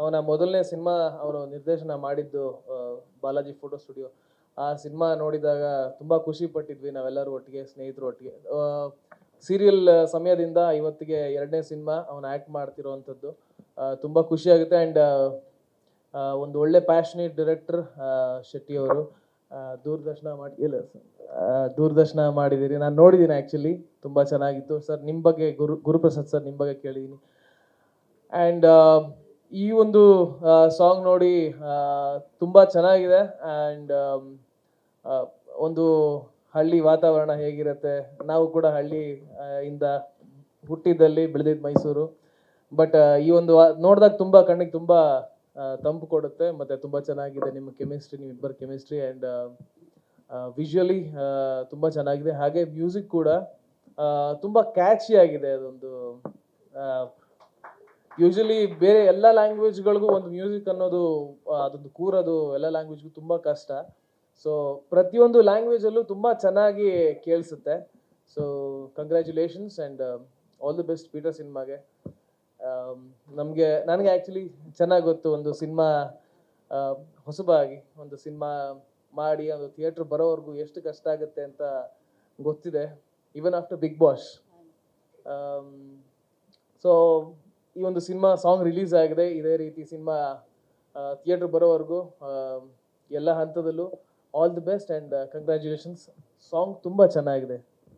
ಅವನ ಮೊದಲನೇ ಸಿನಿಮಾ ಅವನು ನಿರ್ದೇಶನ ಮಾಡಿದ್ದು ಬಾಲಾಜಿ ಫೋಟೋ ಸ್ಟುಡಿಯೋ. ಆ ಸಿನಿಮಾ ನೋಡಿದಾಗ ತುಂಬ ಖುಷಿ ಪಟ್ಟಿದ್ವಿ ನಾವೆಲ್ಲರೂ ಒಟ್ಟಿಗೆ, ಸ್ನೇಹಿತರು ಒಟ್ಟಿಗೆ. ಸೀರಿಯಲ್ ಸಮಯದಿಂದ ಇವತ್ತಿಗೆ ಎರಡನೇ ಸಿನಿಮಾ ಅವನು ಆ್ಯಕ್ಟ್ ಮಾಡ್ತಿರೋವಂಥದ್ದು. ತುಂಬ ಖುಷಿ ಆಗುತ್ತೆ ಆ್ಯಂಡ್ ಒಂದು ಒಳ್ಳೆ ಪ್ಯಾಷನೇಟ್ ಡೈರೆಕ್ಟರ್ ಶೆಟ್ಟಿ ಅವರು. ದೂರದರ್ಶನ ಮಾಡಿ, ಇಲ್ಲ ದೂರದರ್ಶನ ಮಾಡಿದ್ದೀರಿ. ನಾನು ನೋಡಿದ್ದೀನಿ ಆ್ಯಕ್ಚುಲಿ ತುಂಬ ಚೆನ್ನಾಗಿತ್ತು. ಸರ್ ನಿಮ್ಮ ಬಗ್ಗೆ ಗುರು, ಗುರುಪ್ರಸಾದ್ ಸರ್ ನಿಮ್ಮ ಬಗ್ಗೆ ಕೇಳಿದ್ದೀನಿ. ಆ್ಯಂಡ್ ಈ ಒಂದು ಸಾಂಗ್ ನೋಡಿ ತುಂಬ ಚೆನ್ನಾಗಿದೆ. ಆ್ಯಂಡ್ ಒಂದು ಹಳ್ಳಿ ವಾತಾವರಣ ಹೇಗಿರುತ್ತೆ? ನಾವು ಕೂಡ ಹಳ್ಳಿ ಇಂದ ಹುಟ್ಟಿದ್ದಲ್ಲಿ ಬೆಳೆದಿದ್ದು ಮೈಸೂರು. ಬಟ್ ಈ ಒಂದು ನೋಡಿದಾಗ ತುಂಬ ಕಣ್ಣಿಗೆ ತುಂಬ ತಂಪು ಕೊಡುತ್ತೆ. ಮತ್ತು ತುಂಬ ಚೆನ್ನಾಗಿದೆ ನಿಮ್ಮ ಕೆಮಿಸ್ಟ್ರಿ ನಿಮ್ಮಿಬ್ಬರ ಕೆಮಿಸ್ಟ್ರಿ ಆ್ಯಂಡ್ ವಿಜುವಲಿ ತುಂಬ ಚೆನ್ನಾಗಿದೆ. ಹಾಗೆ ಮ್ಯೂಸಿಕ್ ಕೂಡ ತುಂಬ ಕ್ಯಾಚಿ ಆಗಿದೆ ಅದೊಂದು ಯೂಶಲಿ ಬೇರೆ ಎಲ್ಲ ಲ್ಯಾಂಗ್ವೇಜ್ಗಳಿಗೂ ಒಂದು ಮ್ಯೂಸಿಕ್ ಅನ್ನೋದು ಅದೊಂದು ಕೂರೋದು ಎಲ್ಲ ಲ್ಯಾಂಗ್ವೇಜ್ಗೂ ತುಂಬ ಕಷ್ಟ. ಸೊ ಪ್ರತಿಯೊಂದು ಲ್ಯಾಂಗ್ವೇಜಲ್ಲೂ ತುಂಬ ಚೆನ್ನಾಗಿ ಕೇಳಿಸುತ್ತೆ. So congratulations and all the best Peter ಸಿನಿಮಾಗೆ ನಮಗೆ, ನನಗೆ ಆ್ಯಕ್ಚುಲಿ ಚೆನ್ನಾಗಿ ಗೊತ್ತು ಒಂದು ಸಿನಿಮಾ ಹೊಸಬಾಗಿ ಒಂದು ಸಿನಿಮಾ ಮಾಡಿ, ಒಂದು ಥಿಯೇಟ್ರ್ ಬರೋವರೆಗೂ ಎಷ್ಟು ಕಷ್ಟ ಆಗುತ್ತೆ ಅಂತ ಗೊತ್ತಿದೆ even after Big Boss so ಈ ಒಂದು ಸಿನಿಮಾ ಸಾಂಗ್ ರಿಲೀಸ್ ಆಗಿದೆ. ಇದೇ ರೀತಿ ಸಿನಿಮಾ ಥಿಯೇಟರ್ ಬರೋವರೆಗೂ ಎಲ್ಲ ಹಂತದಲ್ಲೂ all the best and congratulations song ತುಂಬ ಚೆನ್ನಾಗಿದೆ.